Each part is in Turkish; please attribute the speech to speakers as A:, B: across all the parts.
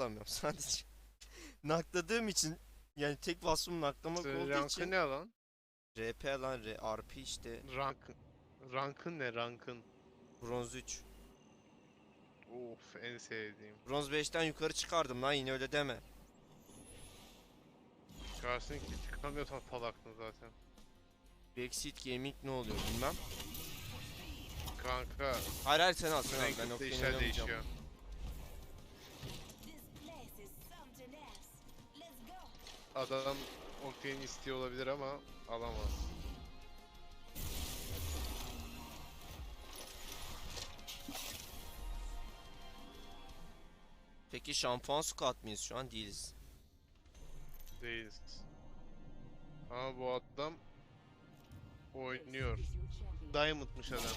A: alamıyorum sadece. Nakladığım için yani tek vasfım naklamak
B: Senin
A: olduğu
B: rankın
A: için
B: ne lan?
A: RP lan R, RP işte
B: Rankın. Rankın ne rankın?
A: bronz 3.
B: Of en sevdiğim.
A: Bronz 5'ten yukarı çıkardım lan yine öyle deme.
B: Karşısındaki çıkamıyorsan salaksın zaten.
A: Backseat Gaming ne oluyor bilmem.
B: Kanka
A: Hayır hayır sen al sen al ben
B: işler
A: oynamayacağım.
B: değişiyor. Adam Octane'i istiyor olabilir ama alamaz.
A: Peki şampuan squad mıyız şu an? Değiliz.
B: Değiliz. Ama bu adam oynuyor. Diamond'mış adam.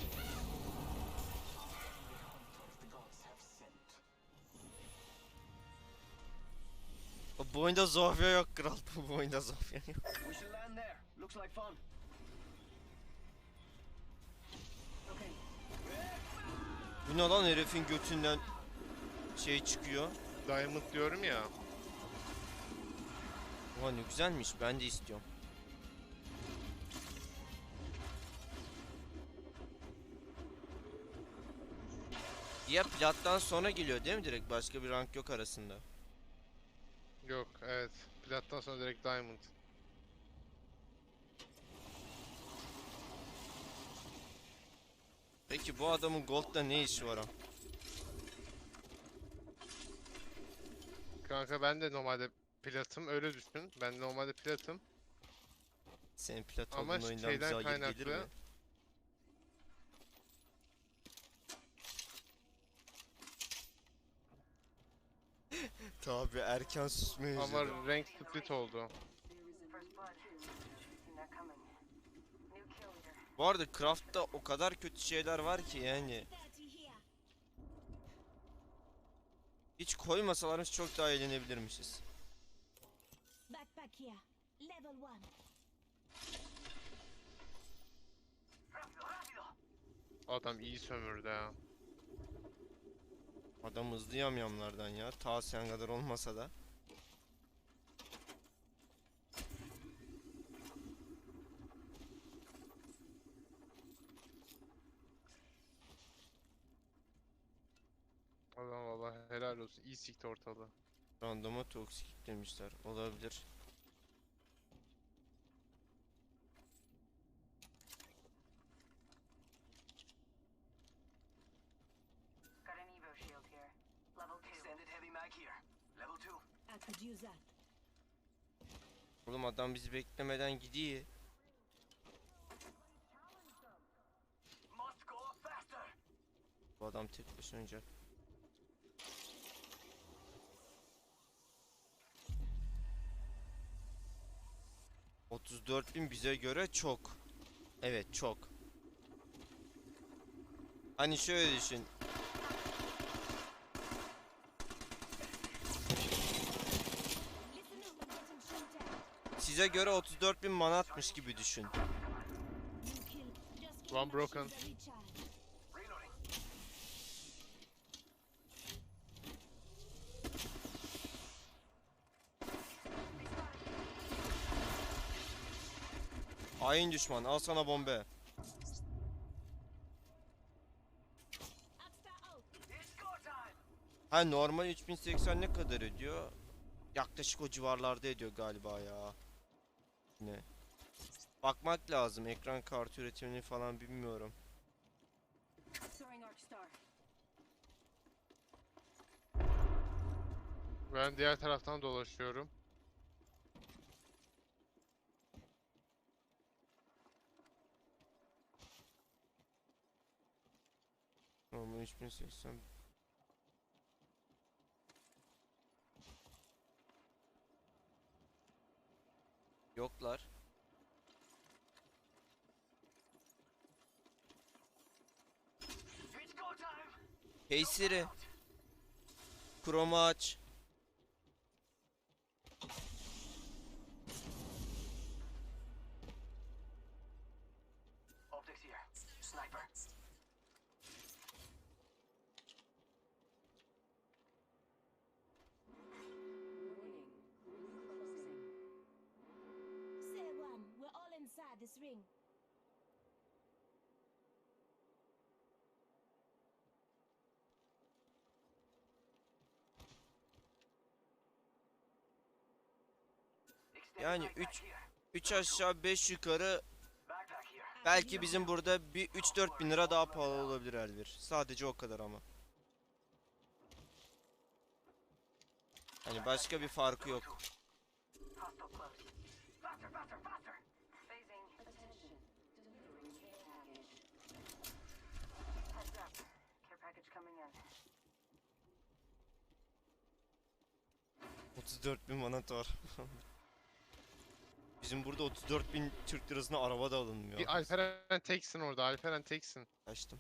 A: Bu oyunda Zofia yok kral. Bu oyunda Zofia yok. Bu ne lan herifin götünden şey çıkıyor.
B: Diamond diyorum ya.
A: Oha ne güzelmiş ben de istiyorum. Ya plattan sonra geliyor değil mi direkt? Başka bir rank yok arasında.
B: Yok evet. Plattan sonra direkt Diamond.
A: Peki bu adamın Gold'da ne işi var ha?
B: Kanka ben de normalde platım öyle düşün. Ben normalde platım.
A: Senin plat
B: Ama
A: olduğun oyundan bize hayır gelir mi? Tabi erken susmayı
B: Ama renk split oldu.
A: Bu arada Craft'ta o kadar kötü şeyler var ki yani.
C: 30 here.
A: Hiç koymasalarmış çok daha eğlenebilirmişiz.
C: Backpack here. Level 1.
B: Adam iyi sömürdü ha.
A: Adam hızlı yamyamlardan ya. Ta sen kadar olmasa da.
B: Adam valla helal olsun. İyi sikti ortalığı.
A: Randoma toksik demişler. Olabilir. Oğlum adam bizi beklemeden gidiyor. Bu adam tek başına oynayacak. bin bize göre çok. Evet çok. Hani şöyle düşün. Size göre 34.000 manatmış gibi düşün.
B: One broken.
A: Hain düşman al sana bombe. Ha normal 3080 ne kadar ediyor? Yaklaşık o civarlarda ediyor galiba ya. Ne? Bakmak lazım ekran kartı üretimini falan bilmiyorum.
B: Ben diğer taraftan dolaşıyorum.
A: Normal 3080. Yoklar. Hey Siri. Chrome aç.
D: Optics here. Sniper.
A: Yani
D: backpack
A: 3
D: here.
A: 3 aşağı 5 yukarı belki bizim burada bir 3-4 bin lira daha pahalı olabilir Elvir. Sadece o kadar ama. Hani başka bir farkı yok.
E: İn.
A: 34 bin manat var. Bizim burada 34 bin Türk lirasına araba da alınmıyor.
B: Bir Alperen teksin orada. Alperen teksin.
A: Açtım.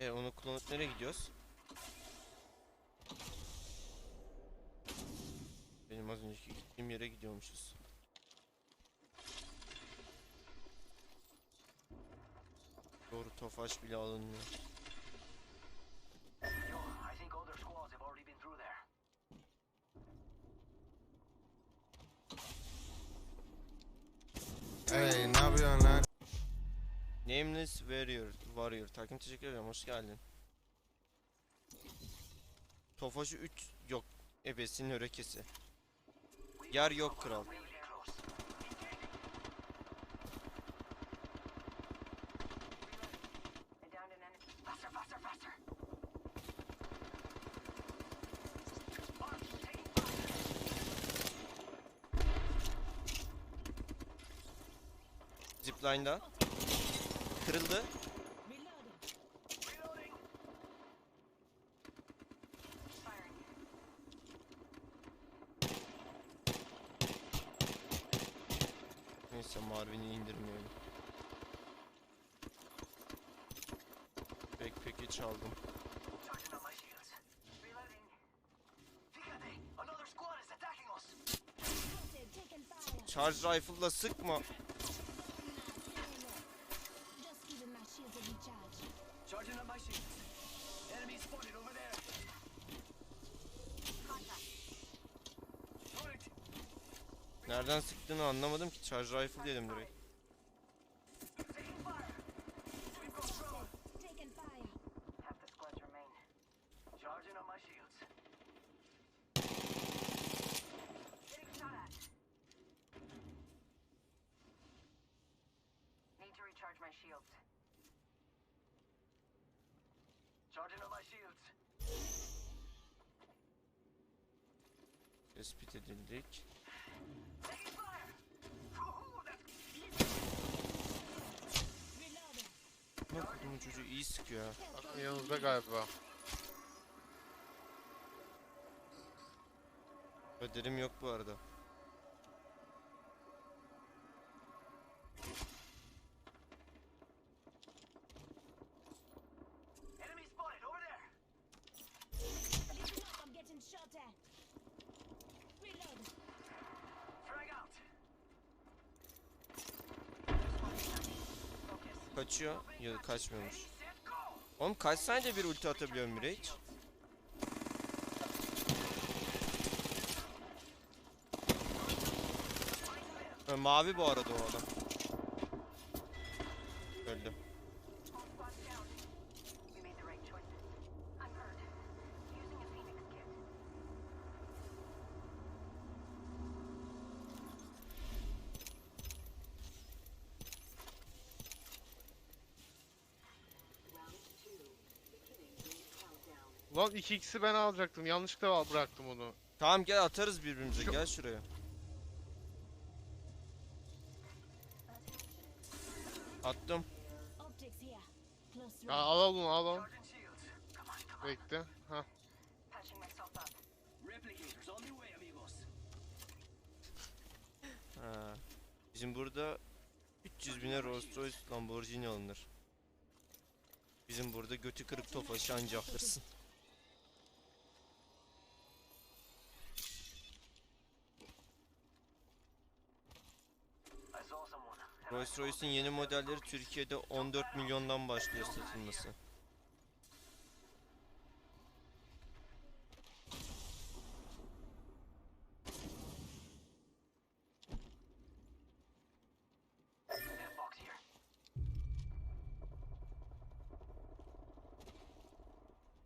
A: E onu kullanıp nereye gidiyoruz? Benim az önceki gittiğim yere gidiyormuşuz. Doğru tofaş bile alınmıyor.
F: Hey, ne yapıyorsun lan?
A: Nameless Warrior, Warrior. Takım teşekkür ederim. Hoş geldin. Tofaşı 3 yok. Ebesinin örekesi. Yer yok kral. Zipline'da. Kırıldı. Neyse Marvin'i indirmeyelim. Backpack'i çaldım.
D: Charging on my
A: Nereden sıktığını anlamadım ki. Charge rifle dedim direkt.
D: Taking fire.
A: Ne kutumun çocuğu iyi sıkıyor ha.
B: Adam yanınızda galiba.
A: Öderim yok bu arada. Kaçıyor. Ya kaçmıyormuş. Oğlum kaç saniyede bir ulti hiç? Ha, mavi bu arada o adam.
B: Lan 2x'i ben alacaktım. Yanlışlıkla al- bıraktım onu.
A: Tamam gel atarız birbirimize
B: Şu-
A: gel şuraya. Attım.
C: Optics here. Close
B: Ya
C: range.
B: al al al al. Bekle. Ha.
E: Patching myself up.
D: Replicators on the way, amigos.
A: Ha. Bizim burada 300 bine Rolls Royce Lamborghini alınır. Bizim burada götü kırık tofaşı anca alırsın. Rolls-Royce'in yeni modelleri Türkiye'de 14 milyondan başlıyor satılması.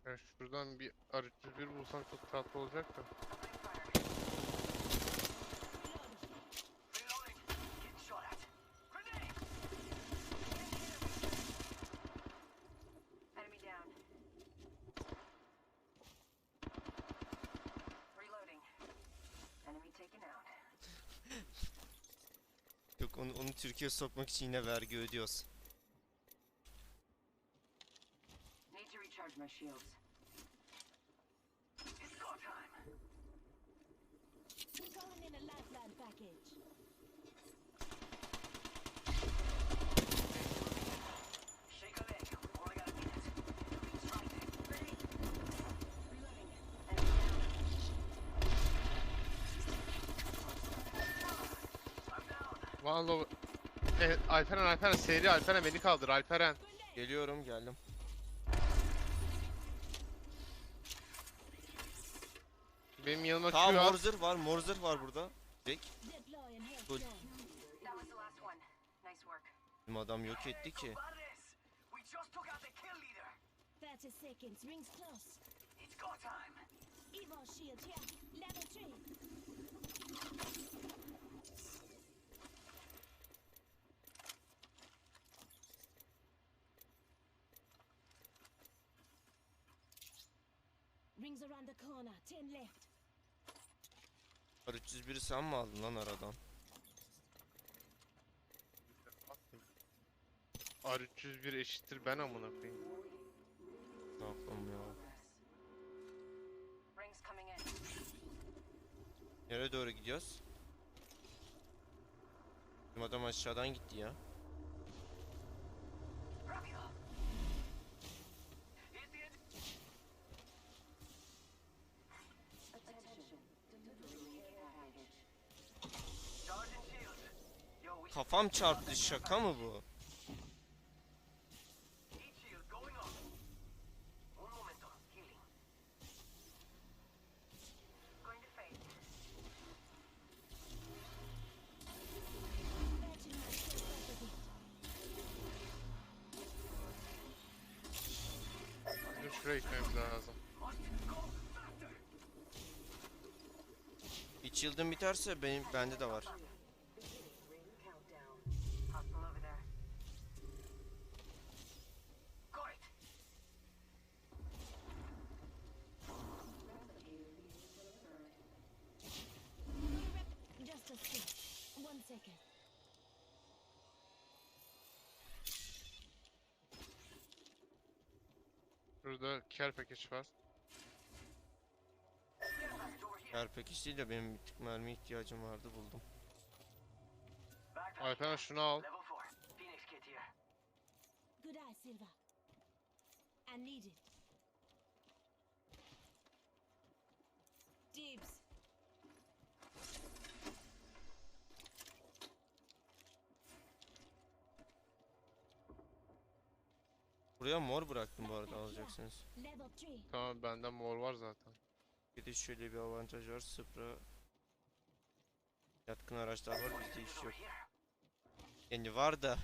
B: Yani şuradan bir arıcı bir bulsam çok tatlı olacak da.
A: Türkiye sokmak için yine vergi ödüyoruz.
E: Need
B: Evet, Alperen Alperen seri Alperen beni kaldır Alperen.
A: Geliyorum geldim.
B: Benim yanıma Q
A: Tamam
B: at.
A: Morzır var Morzır var burada.
E: Nice work.
A: Bizim adam yok etti ki.
D: Compadres, we just took out the kill leader.
C: 30 seconds. Rings close.
D: It's go time.
C: Evo shield here. Level 3. Rings around the corner. 10 left.
A: R301'i sen mi aldın lan aradan?
B: R301 eşittir ben amına koyayım.
A: Ne yapalım ya?
E: Rings coming in.
A: Nereye doğru gidiyoruz? Bizim adam aşağıdan gitti ya. Kafam çarptı şaka mı bu?
B: Bizim şuraya gitmemiz lazım.
A: Shield'ım biterse benim bende de var.
B: Care package var.
D: Care package
A: değil de benim bir tık mermi ihtiyacım vardı buldum.
B: Alperen şunu al.
D: Level 4. Phoenix kit here.
C: Good eye, Silva. I need it.
A: Buraya mor bıraktım bu arada alacaksınız.
C: Level 3.
B: Tamam bende mor var zaten.
A: Bir de şöyle bir avantaj var. Spra yatkın araçlar var bizde
D: Over
A: yok. Yani var da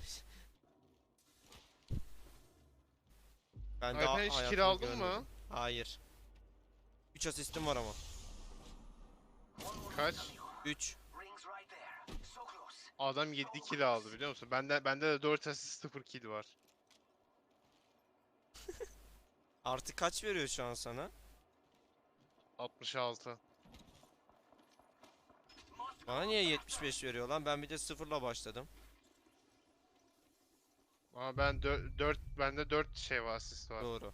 A: ben
B: Alper
A: daha
B: hiç kill
A: hayatımda
B: aldın mı?
A: görmedim. Hayır. 3 asistim var ama.
B: Kaç?
A: 3.
D: Rings right there. So close.
B: Adam 7 kill aldı biliyor musun? Bende bende de 4 asist 0 kill var.
A: Artı kaç veriyor şu an sana?
B: 66.
D: Must
A: Bana niye 75 veriyor lan? Ben bir de sıfırla başladım.
B: Ama ben 4, 4 bende 4 şey var asist var.
A: Doğru.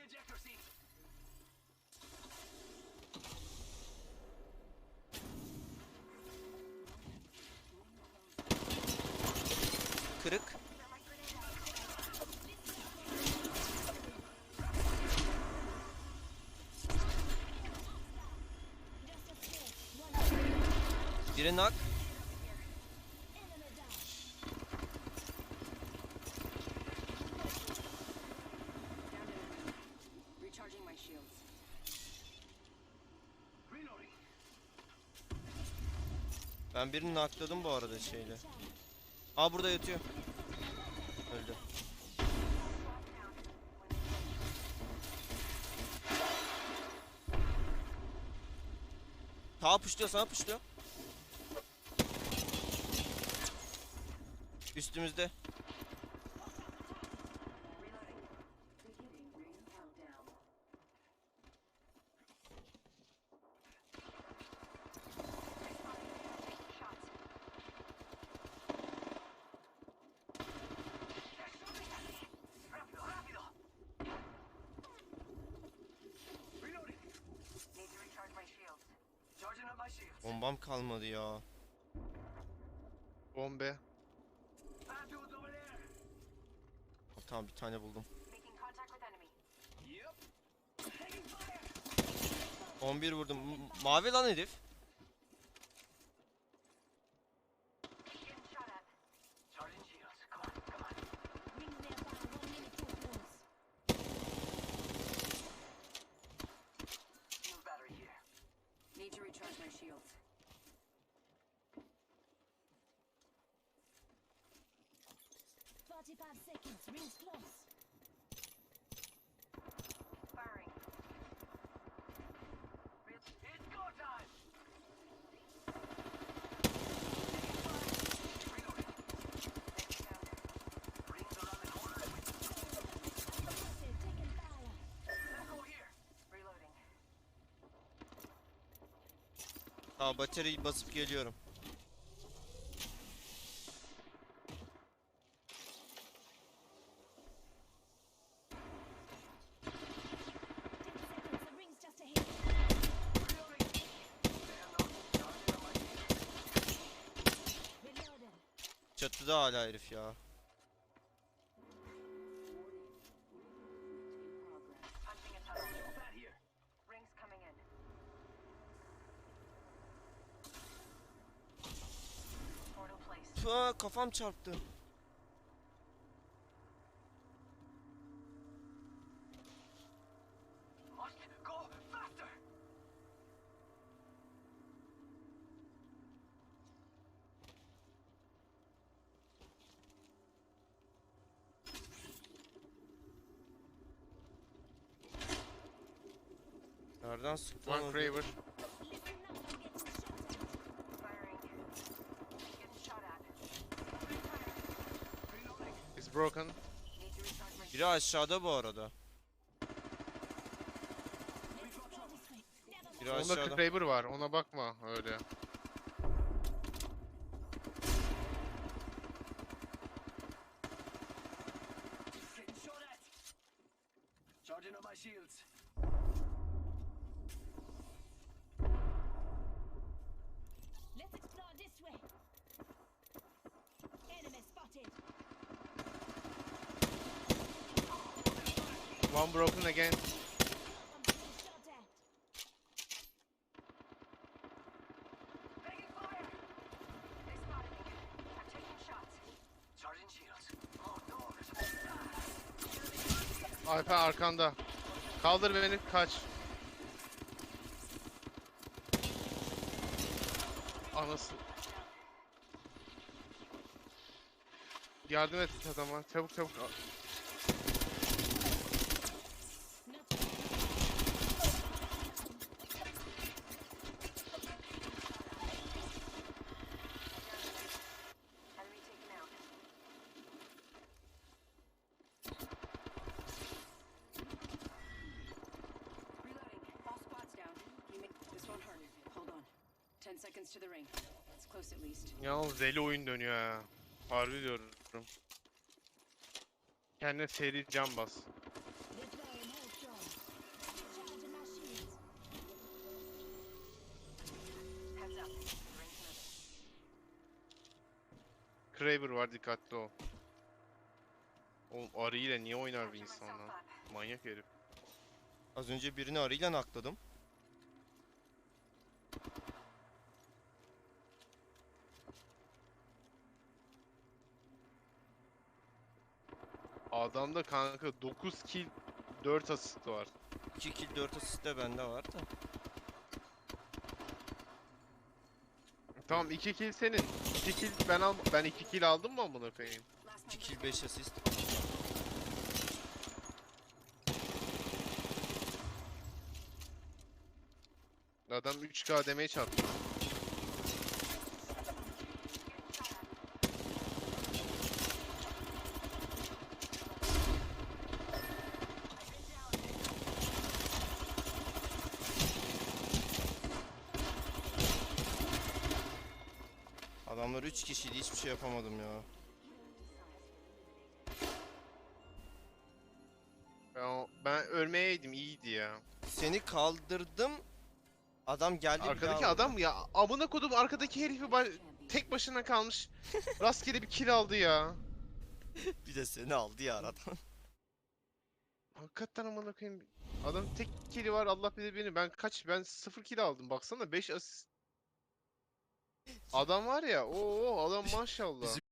D: Ejector seat.
A: Kırık.
E: Shields.
D: Reloading.
A: Ben birini nakladım bu arada şeyle. Aa burada yatıyor. Öldü. Sağa puşluyor sana puşluyor.
E: Shields.
A: Bombam kalmadı ya.
B: Bombe.
A: Tamam bir tane buldum.
E: Making contact with enemy.
D: Yep. Taking fire.
A: 11 vurdum. M- mavi lan herif.
C: 35 seconds. Rings close.
E: Firing.
D: It's, go time!
A: Tamam bataryayı basıp geliyorum. Çatıda hala herif ya.
E: Punching a tunnel.
D: Bat here.
E: Rings coming in. Portal placed.
A: Tüh, kafam çarptı.
D: Must go faster.
A: Nereden sıktı lan
B: One
A: o
B: Craver.
A: herif?
C: Listen up. I'm getting shot at.
E: Firing. Getting shot at.
D: Reloading.
B: Is broken.
A: Biri aşağıda bu arada. Biri
B: Onda
A: aşağıda.
B: Kraber var. Ona bakma öyle.
D: Shields. Oh, dogs.
B: Alper arkanda. Kaldır beni kaç. Anası. Yardım et adama. Çabuk çabuk. Yalnız deli oyun dönüyor ha. Harbi diyorum. Kendine seri can bas. Kraber var dikkatli ol. Oğlum arıyla niye oynar bir insan lan? Manyak herif.
A: Az önce birini arıyla nakladım.
B: Adamda kanka 9 kill 4 asist var.
A: 2 kill 4 asist de bende var da.
B: Tamam 2 kill senin. 2 kill ben al ben 2 kill aldım mı amına koyayım?
A: 2 kill 5 asist.
B: Adam 3K demeye çarptı.
A: 3 kişiydi hiçbir şey yapamadım ya.
B: Ben, ben ölmeyeydim iyiydi ya.
A: Seni kaldırdım. Adam geldi bir
B: Arkadaki
A: daha
B: adam ya amına kodum arkadaki herifi ba- tek başına kalmış. Rastgele bir kill aldı ya.
A: bir de seni aldı ya aradan.
B: Hakikaten amına koyayım. Adam tek kill'i var Allah bilir beni. Ben kaç ben 0 kill aldım. Baksana 5 asist. Adam var ya. Oo adam maşallah.
A: Bizim